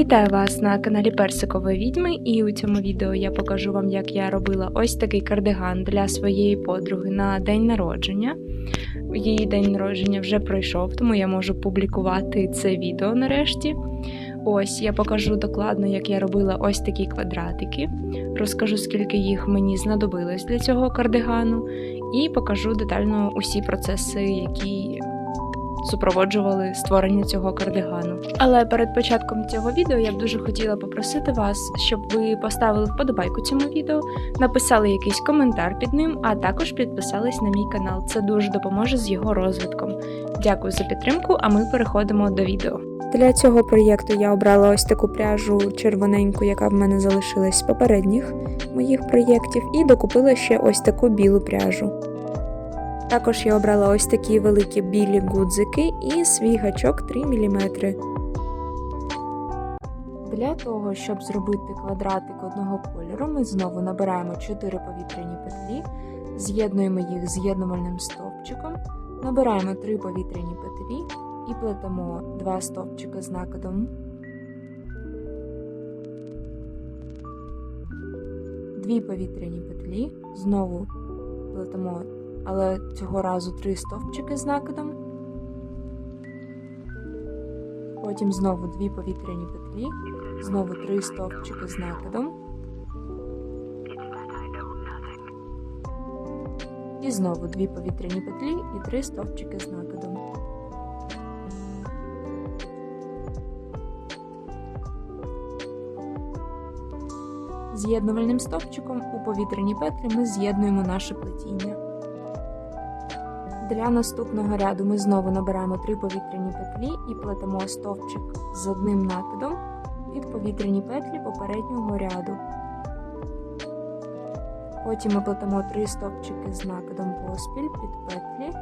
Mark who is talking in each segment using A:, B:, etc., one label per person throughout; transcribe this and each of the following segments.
A: Вітаю вас на каналі Персикової відьми, і у цьому відео я покажу вам, як я робила ось такий кардиган для своєї подруги на день народження. Її день народження вже пройшов, тому я можу публікувати це відео нарешті. Ось я покажу докладно, як я робила ось такі квадратики, розкажу, скільки їх мені знадобилось для цього кардигану, і покажу детально усі процеси, які супроводжували створення цього кардигану. Але перед початком цього відео я б дуже хотіла попросити вас, щоб ви поставили вподобайку цьому відео, написали якийсь коментар під ним, а також підписались на мій канал. Це дуже допоможе з його розвитком. Дякую за підтримку, а ми переходимо до відео. Для цього проєкту я обрала ось таку пряжу червоненьку, яка в мене залишилась з попередніх моїх проєктів, і докупила ще ось таку білу пряжу. Також я обрала ось такі великі білі гудзики і свій гачок 3 мм. Для того, щоб зробити квадратик одного кольору, ми знову набираємо 4 повітряні петлі, з'єднуємо їх з'єднувальним стовпчиком, набираємо 3 повітряні петлі і плетемо 2 стовпчики з накидом. Дві повітряні петлі, знову плетемо але цього разу три стовпчики з накидом. Потім знову дві повітряні петлі, знову три стовпчики з накидом. І знову дві повітряні петлі і три стовпчики з накидом. З'єднувальним стовпчиком у повітряні петлі ми з'єднуємо наше плетіння. Для наступного ряду ми знову набираємо 3 повітряні петлі і плетемо стовпчик з одним накидом під повітряні петлі попереднього ряду. Потім ми плетемо 3 стовпчики з накидом поспіль під петлі.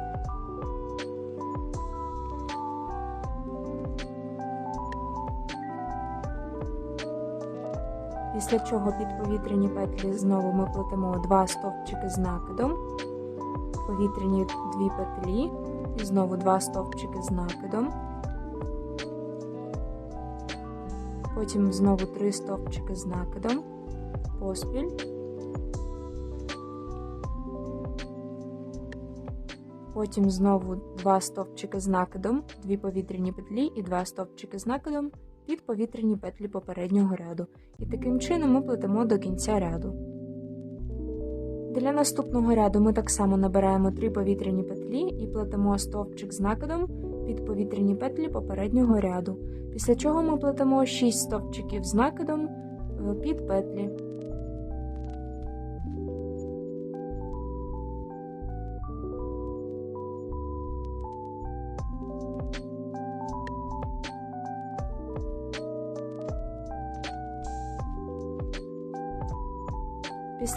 A: Після чого під повітряні петлі знову ми плетемо 2 стовпчики з накидом повітряні дві петлі, і знову два стовпчики з накидом. Потім знову три стовпчики з накидом, поспіль. Потім знову два стовпчики з накидом, дві повітряні петлі і два стовпчики з накидом під повітряні петлі попереднього ряду. І таким чином ми плетемо до кінця ряду. Для наступного ряду ми так само набираємо 3 повітряні петлі і плетемо стовпчик з накидом під повітряні петлі попереднього ряду, після чого ми плетемо 6 стовпчиків з накидом е, під петлі.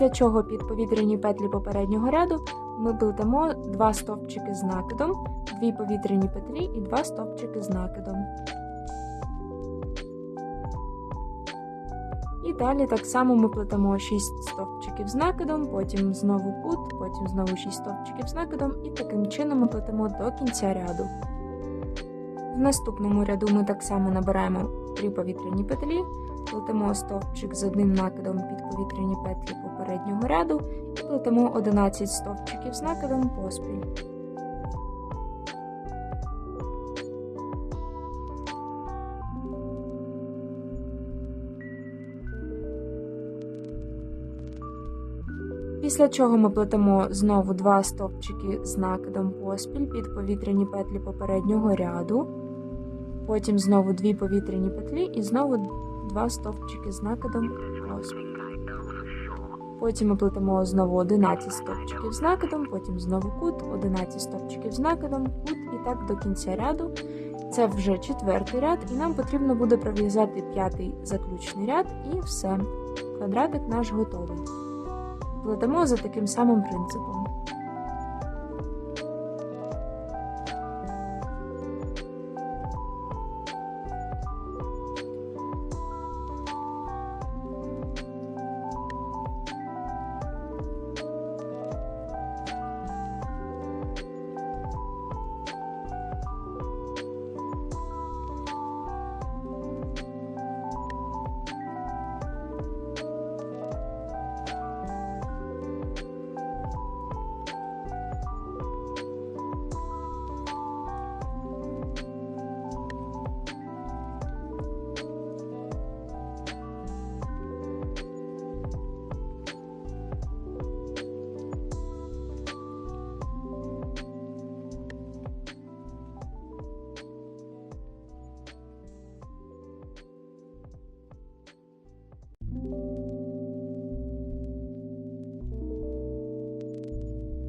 A: Після чого під повітряні петлі попереднього ряду ми плетемо 2 стовпчики з накидом, 2 повітряні петлі і 2 стовпчики з накидом. І далі так само ми плетемо 6 стовпчиків з накидом, потім знову кут, потім знову 6 стовпчиків з накидом, і таким чином ми плетемо до кінця ряду. В наступному ряду ми так само набираємо 3 повітряні петлі, плетемо стовпчик з одним накидом під повітряні петлі попереднього ряду і плетемо 11 стовпчиків з накидом поспіль. Після чого ми плетемо знову два стовпчики з накидом поспіль під повітряні петлі попереднього ряду, потім знову дві повітряні петлі і знову два стовпчики з накидом поспіль. Потім ми плетемо знову 11 стовпчиків з накидом, потім знову кут, 11 стовпчиків з накидом, кут і так до кінця ряду. Це вже четвертий ряд, і нам потрібно буде пров'язати п'ятий заключний ряд, і все. Квадратик наш готовий. Плетемо за таким самим принципом.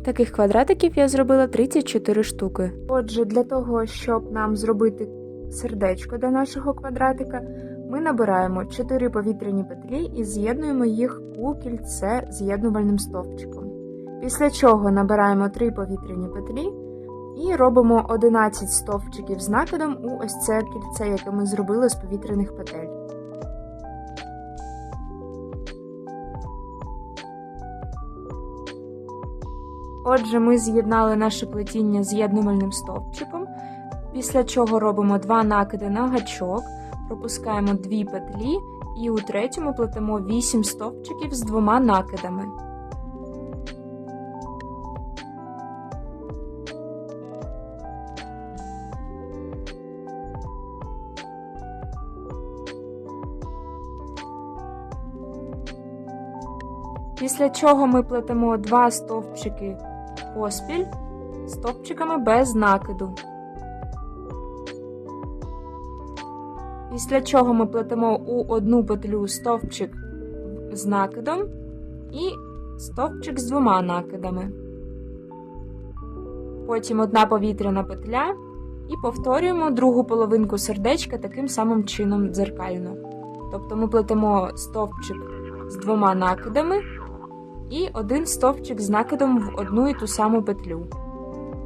A: Таких квадратиків я зробила 34 штуки. Отже, для того, щоб нам зробити сердечко до нашого квадратика, ми набираємо 4 повітряні петлі і з'єднуємо їх у кільце з'єднувальним стовпчиком. Після чого набираємо 3 повітряні петлі і робимо 11 стовпчиків з накидом у ось це кільце, яке ми зробили з повітряних петель. Отже, ми з'єднали наше плетіння з'єднувальним стовпчиком, після чого робимо 2 накиди на гачок, пропускаємо 2 петлі і у третьому плетемо 8 стовпчиків з двома накидами. Після чого ми плетемо 2 стовпчики поспіль стовпчиками без накиду. Після чого ми плетемо у одну петлю стовпчик з накидом і стовпчик з двома накидами. Потім одна повітряна петля і повторюємо другу половинку сердечка таким самим чином дзеркально. Тобто ми плетемо стовпчик з двома накидами і один стовпчик з накидом в одну і ту саму петлю.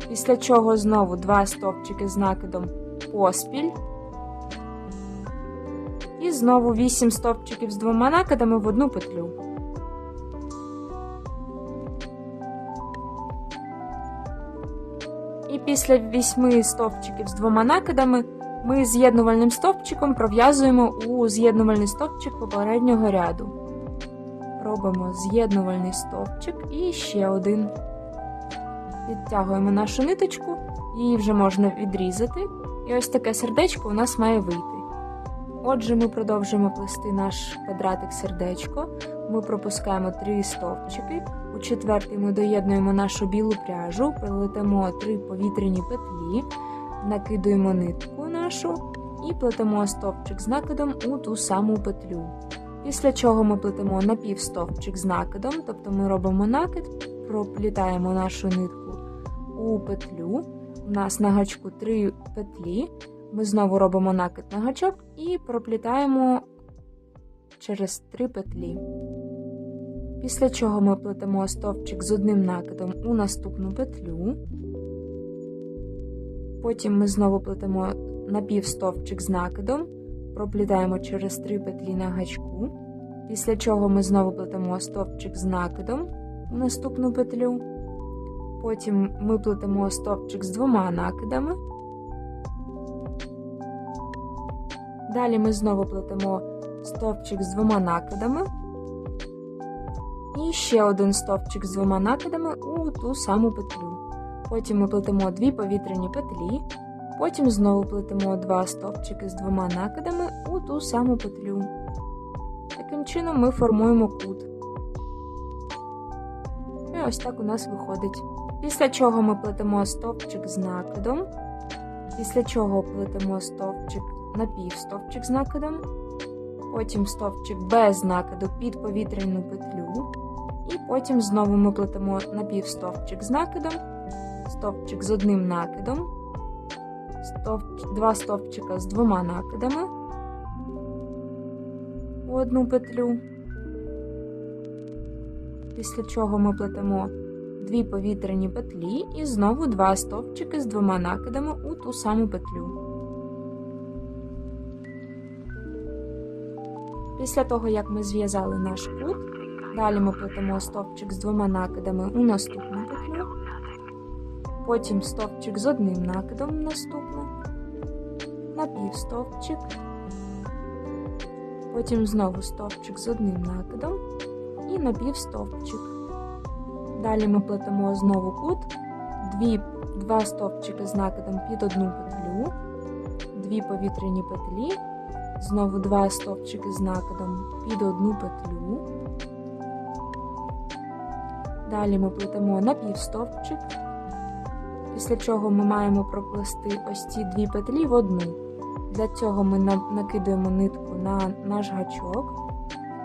A: Після чого знову два стовпчики з накидом поспіль. І знову 8 стовпчиків з двома накидами в одну петлю. І після 8 стовпчиків з двома накидами ми з'єднувальним стовпчиком пров'язуємо у з'єднувальний стовпчик попереднього ряду. Робимо з'єднувальний стовпчик і ще один. Відтягуємо нашу ниточку, її вже можна відрізати. І ось таке сердечко у нас має вийти. Отже, ми продовжуємо плести наш квадратик сердечко. Ми пропускаємо три стовпчики. У четвертий ми доєднуємо нашу білу пряжу, плетемо три повітряні петлі, накидуємо нитку нашу і плетемо стовпчик з накидом у ту саму петлю. Після чого ми плетемо напівстовпчик з накидом, тобто ми робимо накид, проплітаємо нашу нитку у петлю. У нас на гачку три петлі. Ми знову робимо накид на гачок і проплітаємо через три петлі. Після чого ми плетемо стовпчик з одним накидом у наступну петлю. Потім ми знову плетемо напівстовпчик з накидом, проплітаємо через три петлі на гачку. Після чого ми знову плетемо стовпчик з накидом у наступну петлю. Потім ми плетемо стовпчик з двома накидами. Далі ми знову плетемо стовпчик з двома накидами. І ще один стовпчик з двома накидами у ту саму петлю. Потім ми плетемо дві повітряні петлі. Потім знову плетемо два стовпчики з двома накидами у ту саму петлю. Таким чином ми формуємо кут. І ось так у нас виходить. Після чого ми плетемо стовпчик з накидом. Після чого плетемо стовпчик напівстовпчик з накидом. Потім стовпчик без накиду під повітряну петлю. І потім знову ми плетемо напівстовпчик з накидом, стовпчик з одним накидом, стовп... два стовпчика з двома накидами у одну петлю. Після чого ми плетемо дві повітряні петлі і знову два стовпчики з двома накидами у ту саму петлю. Після того, як ми зв'язали наш кут, далі ми плетемо стовпчик з двома накидами у наступну петлю, потім стовпчик з одним накидом в наступну, напівстовпчик, потім знову стовпчик з одним накидом і напівстовпчик. Далі ми плетемо знову кут, дві, два стовпчики з накидом під одну петлю, дві повітряні петлі. Знову два стовпчики з накидом під одну петлю. Далі ми плетемо напівстовпчик, після чого ми маємо проплести ось ці дві петлі в одну. Для цього ми накидуємо нитку на наш гачок,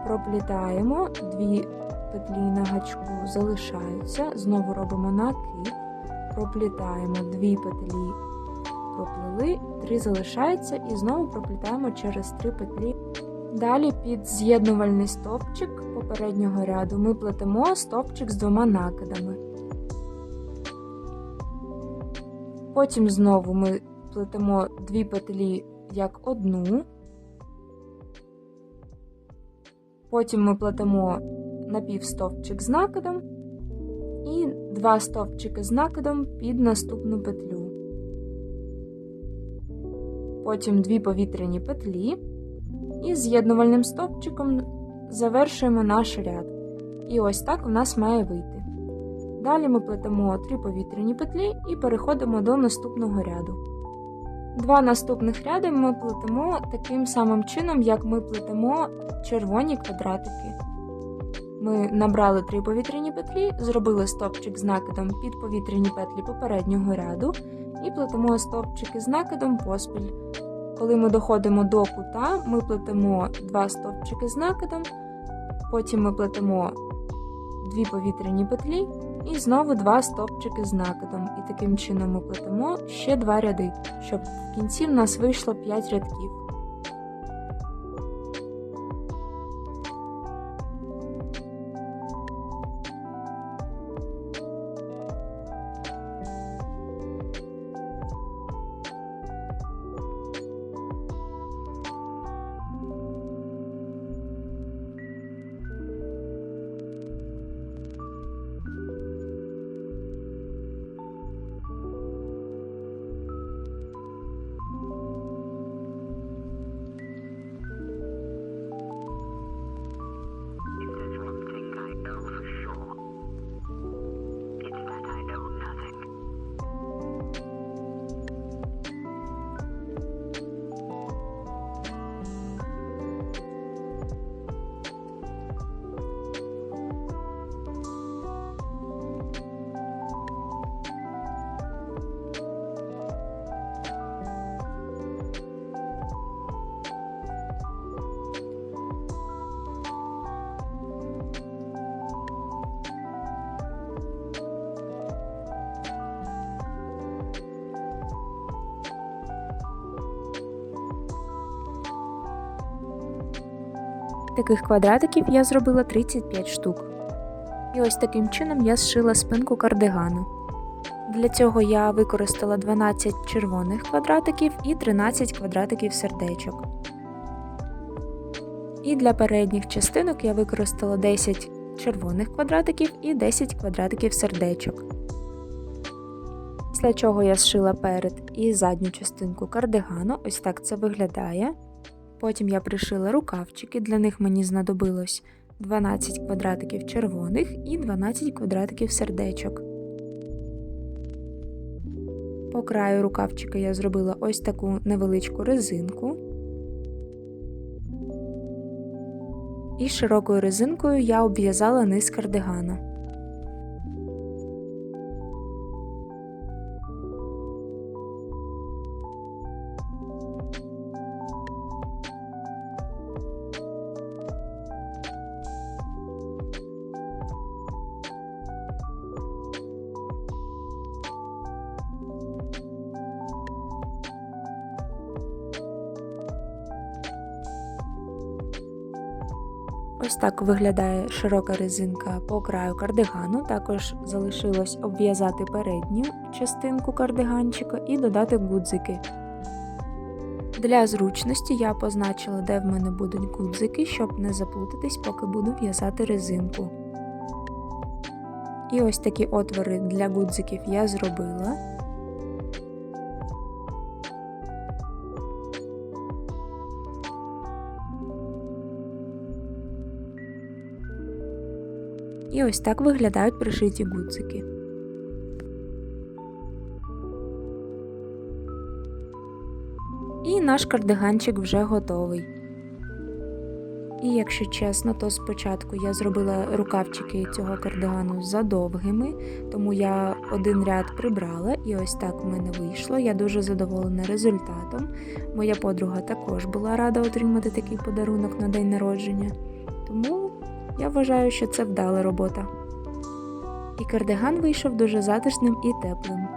A: проплітаємо дві петлі на гачку залишаються. Знову робимо накид, проплітаємо дві петлі, проплили, три залишаються і знову проплітаємо через три петлі. Далі під з'єднувальний стовпчик попереднього ряду ми плетемо стовпчик з двома накидами. Потім знову ми плетемо дві петлі як одну. Потім ми плетемо напівстовпчик з накидом і два стовпчики з накидом під наступну петлю. Потім дві повітряні петлі і з'єднувальним стовпчиком завершуємо наш ряд. І ось так у нас має вийти. Далі ми плетемо три повітряні петлі і переходимо до наступного ряду. Два наступних ряди ми плетемо таким самим чином, як ми плетемо червоні квадратики. Ми набрали три повітряні петлі, зробили стовпчик з накидом під повітряні петлі попереднього ряду і плетемо стовпчики з накидом поспіль. Коли ми доходимо до кута, ми плетемо два стовпчики з накидом, потім ми плетемо дві повітряні петлі і знову два стовпчики з накидом. І таким чином ми плетемо ще два ряди, щоб в кінці в нас вийшло 5 рядків. Таких квадратиків я зробила 35 штук. І ось таким чином я зшила спинку кардигану. Для цього я використала 12 червоних квадратиків і 13 квадратиків сердечок. І для передніх частинок я використала 10 червоних квадратиків і 10 квадратиків сердечок. Після чого я зшила перед і задню частинку кардигану, ось так це виглядає. Потім я пришила рукавчики, для них мені знадобилось 12 квадратиків червоних і 12 квадратиків сердечок. По краю рукавчика я зробила ось таку невеличку резинку. І широкою резинкою я обв'язала низ кардигана. Ось так виглядає широка резинка по краю кардигану. Також залишилось обв'язати передню частинку кардиганчика і додати гудзики. Для зручності я позначила, де в мене будуть гудзики, щоб не заплутатись, поки буду в'язати резинку. І ось такі отвори для гудзиків я зробила. І ось так виглядають пришиті гудзики. І наш кардиганчик вже готовий. І якщо чесно, то спочатку я зробила рукавчики цього кардигану задовгими, тому я один ряд прибрала, і ось так в мене вийшло. Я дуже задоволена результатом. Моя подруга також була рада отримати такий подарунок на день народження. Тому Я вважаю, що це вдала робота. І кардиган вийшов дуже затишним і теплим.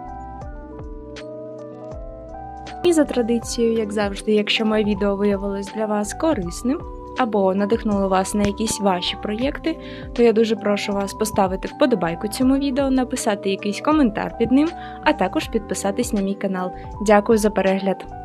A: І за традицією, як завжди, якщо моє відео виявилось для вас корисним або надихнуло вас на якісь ваші проєкти, то я дуже прошу вас поставити вподобайку цьому відео, написати якийсь коментар під ним, а також підписатись на мій канал. Дякую за перегляд!